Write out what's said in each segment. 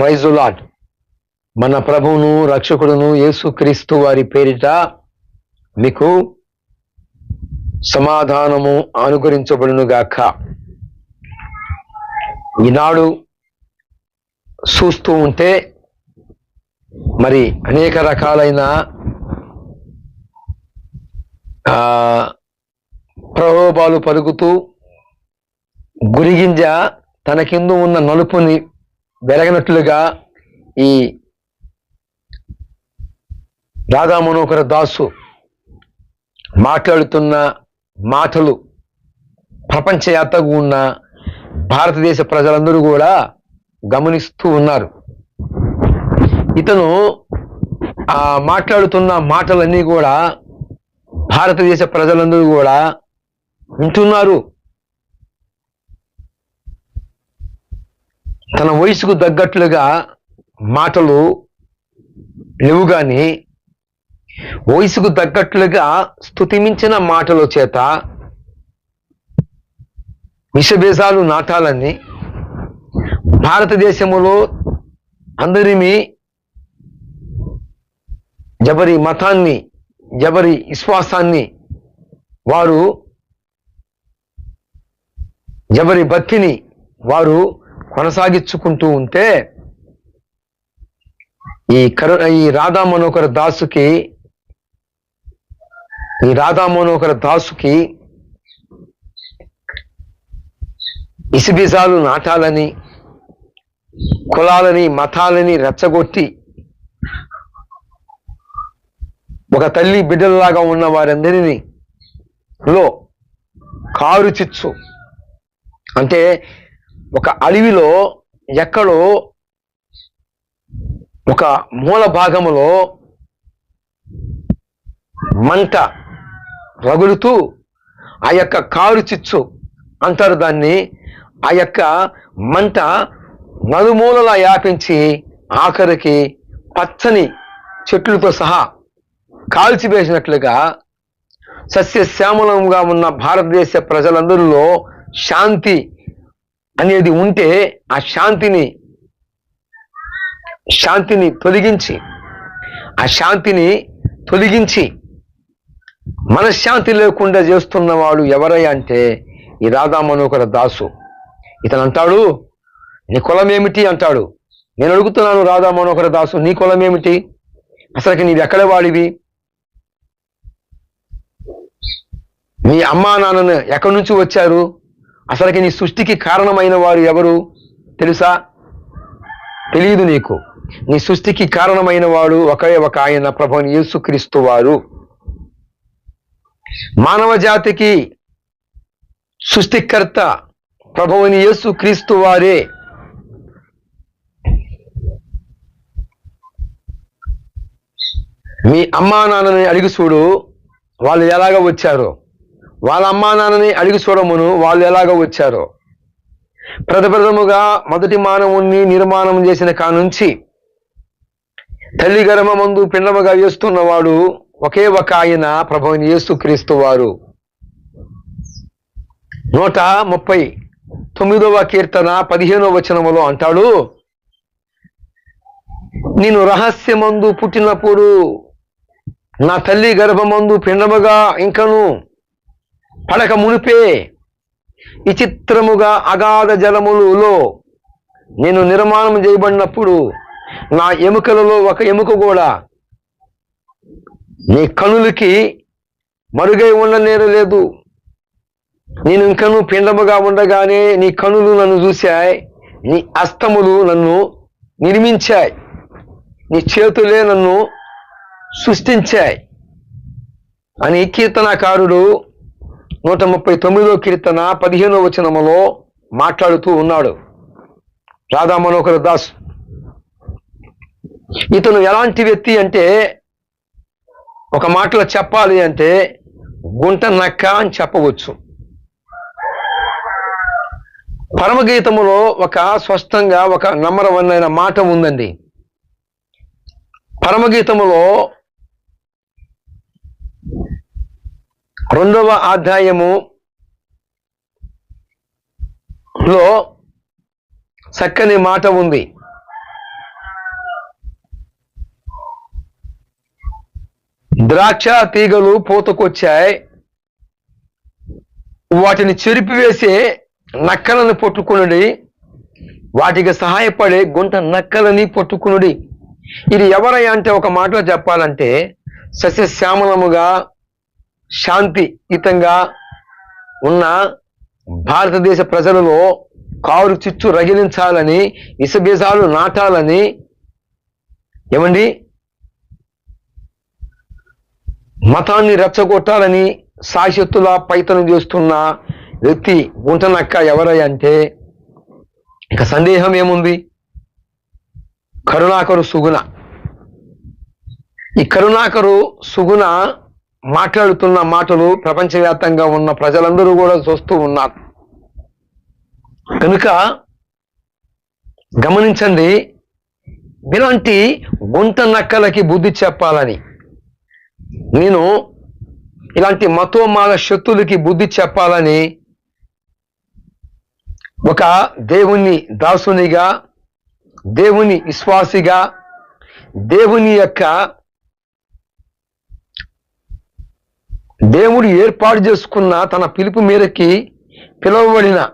ప్రైజులాడ్ మన ప్రభువును రక్షకుడును యేసుక్రీస్తు వారి పేరిట మీకు సమాధానము అనుగ్రహించబడును గాక. ఈనాడు చూస్తూ ఉంటే మరి అనేక రకాలైన ప్రలోభాలు పలుకుతూ గురిగింజ తన కింద ఉన్న నలుపుని వెరగనట్లుగా ఈ రాధా మనోహర దాసు మాట్లాడుతున్న మాటలు ప్రపంచవ్యాప్తంగా ఉన్న భారతదేశ ప్రజలందరూ కూడా గమనిస్తూ ఉన్నారు. ఇతను ఆ మాట్లాడుతున్న మాటలన్నీ కూడా భారతదేశ ప్రజలందరూ కూడా వింటున్నారు. తన వయసుకు తగ్గట్లుగా మాటలు లేవు గాని వయసుకు తగ్గట్లుగా స్తుతిమించిన మాటల చేత విషభేషాలు నాటాలని భారతదేశంలో అందరిమి జబరి మతాన్ని జబరి విశ్వాసాన్ని వారు జబరి భక్తిని వారు కొనసాగించుకుంటూ ఉంటే ఈ కరు ఈ రాధా మనోహర దాసుకి ఈ రాధా మనోహర దాసుకి ఇసిబిజాలు నాటాలని కులాలని మతాలని రెచ్చగొట్టి ఒక తల్లి బిడ్డలలాగా ఉన్న వారందరినీ లో కారు చిచ్చు అంటే ఒక అడవిలో ఎక్కడో ఒక మూల భాగములో మంట రగులుతూ ఆ యొక్క కారు చిచ్చు అంటారు దాన్ని. ఆ యొక్క మంట నలుమూలలా వ్యాపించి ఆఖరికి పచ్చని చెట్లతో సహా కాల్చివేసినట్లుగా సస్యశ్యామలంగా ఉన్న భారతదేశ ప్రజలందరిలో శాంతి అనేది ఉంటే ఆ శాంతిని శాంతిని తొలగించి ఆ శాంతిని తొలగించి మనశ్శాంతి లేకుండా చేస్తున్నవాడు ఎవరయ్యా అంటే ఈ రాధా మనోహర దాసు. ఇతను అంటాడు నీ కులం ఏమిటి అంటాడు. నేను అడుగుతున్నాను రాధా మనోహర దాసు నీ కులం ఏమిటి అసలుకి నీవి ఎక్కడ వాడివి? నీ అమ్మా నాన్నను ఎక్కడి నుంచి వచ్చారు? అసలుకి నీ సృష్టికి కారణమైన వారు ఎవరు తెలుసా? తెలియదు నీకు. నీ సృష్టికి కారణమైన వాడు ఒకే ఒక ఆయన ప్రభు యేసుక్రీస్తు వారు. మానవ జాతికి సృష్టికర్త ప్రభువుని యేసు క్రీస్తు వారే. మీ అమ్మా నాన్నని అడిగి చూడు వాళ్ళు ఎలాగ వచ్చారో. వాళ్ళ అమ్మా నాన్నని అడిగి చూడమును వాళ్ళు ఎలాగ వచ్చారో. ప్రథప్రథముగా మొదటి మానవుణ్ణి నిర్మాణం చేసిన కానుంచి తల్లి గర్భమందు పిండముగా వేస్తున్నవాడు ఒకే ఒక ఆయన ప్రభుని యేసుక్రీస్తు వారు. నూట ముప్పై తొమ్మిదవ కీర్తన పదిహేనవ వచనములో అంటాడు నేను రహస్యమందు పుట్టినప్పుడు నా తల్లి గర్భమందు పిండముగా ఇంకను పడక మునిపే విచిత్రముగా అగాధ జలములలో నేను నిర్మాణం చేయబడినప్పుడు నా ఎముకలలో ఒక ఎముక కూడా నీ కనులకి మరుగై ఉండనేరు లేదు. నేను ఇంకను పిండముగా ఉండగానే నీ కనులు నన్ను చూశాయి. నీ అస్తములు నన్ను నిర్మించాయి. నీ చేతులే నన్ను సృష్టించాయి. అని కీర్తనాకారుడు నూట ముప్పై తొమ్మిదో కీర్తన పదిహేనో వచనములో మాట్లాడుతూ ఉన్నాడు. రాధా మనోహర్ దాస్ ఇతను ఎలాంటి వ్యక్తి అంటే ఒక మాటలో చెప్పాలి అంటే గుంట నక్క అని చెప్పవచ్చు. పరమగీతములో ఒక స్పష్టంగా ఒక నమ్మరవన్నైన మాట ఉందండి. పరమగీతములో రెండవ అధ్యాయము లో చక్కని మాట ఉంది. ద్రాక్ష తీగలు పూతకొచ్చాయి. వాటిని చెరిపివేసే నక్కలను పట్టుకునుడి. వాటికి సహాయపడే గుంట నక్కలని పట్టుకునుడి. ఇది ఎవరై అంటే ఒక మాటలో చెప్పాలంటే సస్యశ్యామలముగా శాంతియుతంగా ఉన్న భారతదేశ ప్రజలలో కారు చిచ్చు రగిలించాలని ఇసబీజాలు నాటాలని ఏమండి? మతాన్ని రెచ్చగొట్టాలని సాయశక్తుల పైతనం చేస్తున్న వ్యక్తి గుంటనక్క ఎవరై అంటే ఇక సందేహం ఏముంది? కరుణాకరు సుగుణ. ఈ కరుణాకరు సుగుణ మాట్లాడుతున్న మాటలు ప్రపంచవ్యాప్తంగా ఉన్న ప్రజలందరూ కూడా చూస్తూ ఉన్నారు. కనుక గమనించండి ఇలాంటి గుంట నక్కలకి బుద్ధి చెప్పాలని. నేను ఇలాంటి మతోమాల శక్తులకి బుద్ధి చెప్పాలని ఒక దేవుని దాసునిగా దేవుని విశ్వాసిగా దేవుని యొక్క దేవుడు ఏర్పాటు చేసుకున్న తన పిలుపు మేరకి పిలువబడిన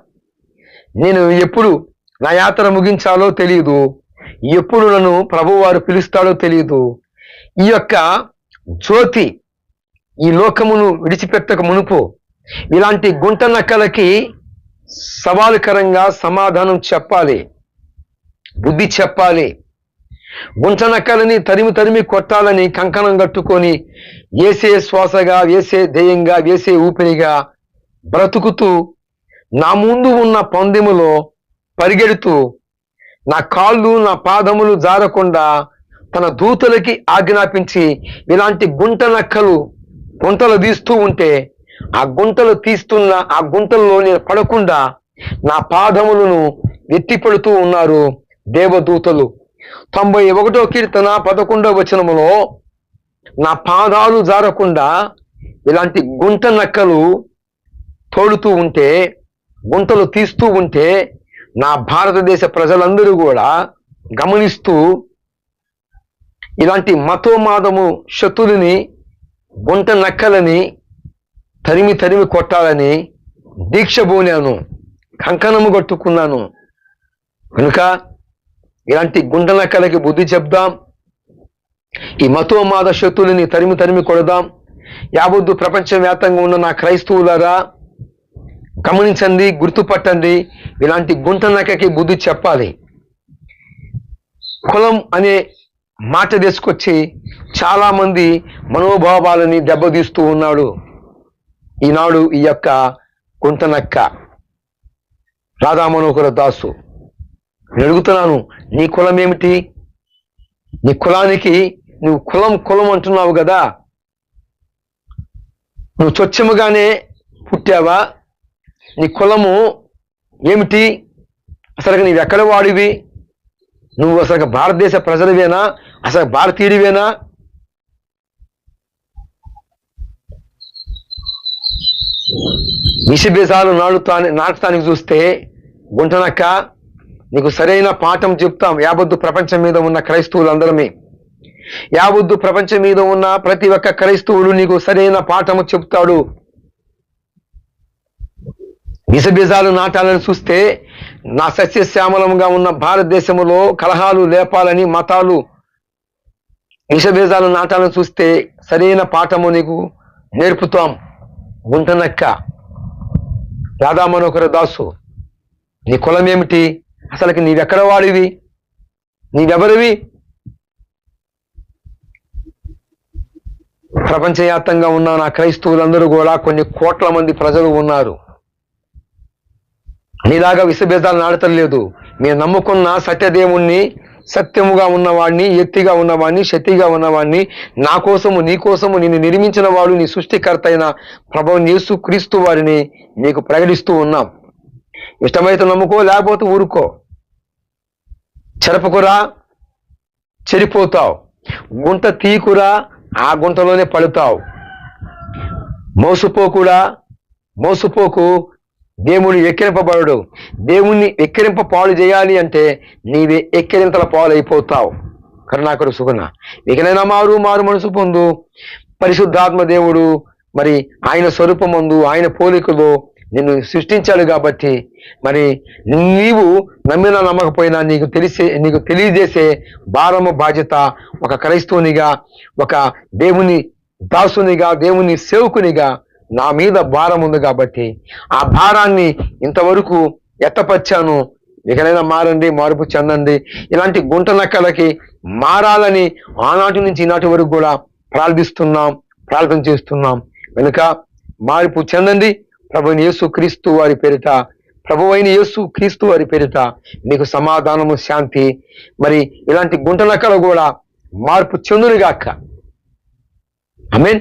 నేను ఎప్పుడు నా యాత్ర ముగించాలో తెలియదు ఎప్పుడు నన్ను ప్రభువారు పిలుస్తాడో తెలియదు ఈ యొక్క జ్యోతి ఈ లోకమును విడిచిపెట్టక మునుపు ఇలాంటి గుంట నక్కలకి సవాలుకరంగా సమాధానం చెప్పాలి బుద్ధి చెప్పాలి. గుంట నక్కలని తరిమి తరిమి కొట్టాలని కంకణం కట్టుకొని వేసే శ్వాసగా వేసే ధ్యేయంగా వేసే ఊపిరిగా బ్రతుకుతూ నా ముందు ఉన్న పందెములో పరిగెడుతూ నా కాళ్ళు నా పాదములు జారకుండా తన దూతలకి ఆజ్ఞాపించి ఇలాంటి గుంట నక్కలు గుంటలు తీస్తూ ఉంటే ఆ గుంటలు తీస్తున్న ఆ గుంటల్లో నేను పడకుండా నా పాదములను ఎత్తిపడుతూ ఉన్నారు దేవదూతలు. తొంభై ఒకటో కీర్తన పదకొండో వచనములో నా పాదాలు జారకుండా ఇలాంటి గుంట నక్కలు తోడుతూ ఉంటే గుంటలు తీస్తూ ఉంటే నా భారతదేశ ప్రజలందరూ కూడా గమనిస్తూ ఇలాంటి మతోమాదము శత్రుని గుంట నక్కలని తరిమి తరిమి కొట్టాలని దీక్ష బోనాను కంకణము కట్టుకున్నాను. కనుక ఇలాంటి గుంట బుద్ధి చెప్దాం. ఈ మతోమాద శక్తులని తరిమి తరిమి కొడదాం. యావద్దు ప్రపంచవ్యాప్తంగా ఉన్న నా క్రైస్తవులరా గమనించండి గుర్తుపట్టండి ఇలాంటి గుంట నక్కకి బుద్ధి చెప్పాలి. కులం అనే మాట తీసుకొచ్చి చాలా మంది మనోభావాలని దెబ్బతీస్తూ ఉన్నాడు. ఈనాడు ఈ యొక్క గుంటనక్క రాధా మనోహర దాసు. నేను అడుగుతున్నాను నీ కులం ఏమిటి నీ కులానికి నువ్వు కులం కులం అంటున్నావు కదా. నువ్వు స్వచ్ఛముగానే పుట్టావా? నీ కులము ఏమిటి? అసలు నీవు ఎక్కడ వాడివి? నువ్వు అసలు భారతదేశ ప్రజలవేనా? అసలు భారతీయుడివేనా? విషభేషాలు నాడుతా నాటుతానికి చూస్తే గుంటనక్క నీకు సరైన పాఠం చెప్తాం. యావద్దు ప్రపంచం మీద ఉన్న క్రైస్తవులందరమే. యావద్దు ప్రపంచం మీద ఉన్న ప్రతి ఒక్క క్రైస్తవుడు నీకు సరైన పాఠము చెప్తాడు. విషబీజాలు నాటాలని చూస్తే నా సస్యశ్యామలంగా ఉన్న భారతదేశంలో కలహాలు లేపాలని మతాలు విషబీజాలు నాటాలని చూస్తే సరైన పాఠము నీకు నేర్పుతాం. గుంటనక్క. రాధామనోహర దాసు నీ కులం ఏమిటి? అసలుకి నీవెక్కడ వాడివి? నీవెవరివి? ప్రపంచవ్యాప్తంగా ఉన్న నా క్రైస్తవులందరూ కూడా కొన్ని కోట్ల మంది ప్రజలు ఉన్నారు. నీలాగా విషభేదాలు నాడతలేదు మీరు నమ్ముకున్న సత్యదేవుణ్ణి సత్యముగా ఉన్నవాడిని ఎత్తిగా ఉన్నవాడిని శక్తిగా ఉన్నవాడిని నా కోసము నీ కోసము నిన్ను నిర్మించిన వాడు నీ సృష్టికర్త అయిన ప్రభు యేసు క్రీస్తు వారిని నీకు ప్రకటిస్తూ ఉన్నాం. ఇష్టమైతే నమ్ముకో లేకపోతే ఊరుకో. చెరపకురా చెరిపోతావు. గుంట తీకురా ఆ గుంటలోనే పడుతావు. మోసపోకురా మోసపోకు. దేవుని ఎక్కిరింపబడు దేవుణ్ణి ఎక్కిరింప పాలు చేయాలి అంటే నీవే ఎక్కిరింతల పాలు అయిపోతావు కరుణాకరు సుగుణ. ఇకనైనా మారు మారు మనసు పొందు. పరిశుద్ధాత్మ దేవుడు మరి ఆయన స్వరూపమందు ఆయన పోలికలో నిన్ను సృష్టించాడు కాబట్టి మరి నీవు నమ్మినా నమ్మకపోయినా నీకు తెలిసే నీకు తెలియజేసే భారము బాధ్యత ఒక క్రైస్తవునిగా ఒక దేవుని దాసునిగా దేవుని సేవకునిగా నా మీద భారం ఉంది కాబట్టి ఆ భారాన్ని ఇంతవరకు ఎత్తపరిచాను. ఇకనైనా మారండి మార్పు చెందండి. ఇలాంటి గుంట నక్కలకి మారాలని ఆనాటి నుంచి ఈనాటి వరకు కూడా ప్రార్థిస్తున్నాం ప్రార్థన చేస్తున్నాం. కనుక మార్పు చెందండి ప్రభుని యేసు క్రీస్తు వారి పేరిట ప్రభు అయిన యేసు క్రీస్తు వారి పేరిట మీకు సమాధానము శాంతి మరి ఇలాంటి గుంటనక్కలు కూడా మార్పు చెందునుగాక. I mean